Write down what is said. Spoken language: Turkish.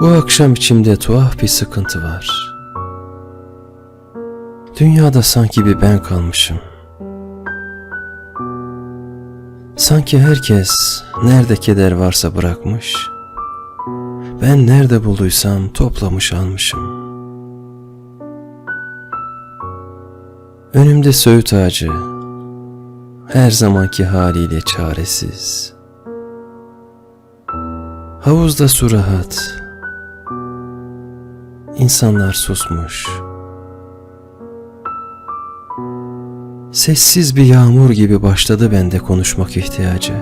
Bu akşam içimde tuhaf bir sıkıntı var. Dünyada sanki bir ben kalmışım. Sanki herkes nerede keder varsa bırakmış. Ben nerede bulduysam toplamış almışım. Önümde söğüt ağacı, her zamanki haliyle çaresiz. Havuzda su rahat, İnsanlar susmuş. Sessiz bir yağmur gibi başladı bende konuşmak ihtiyacı.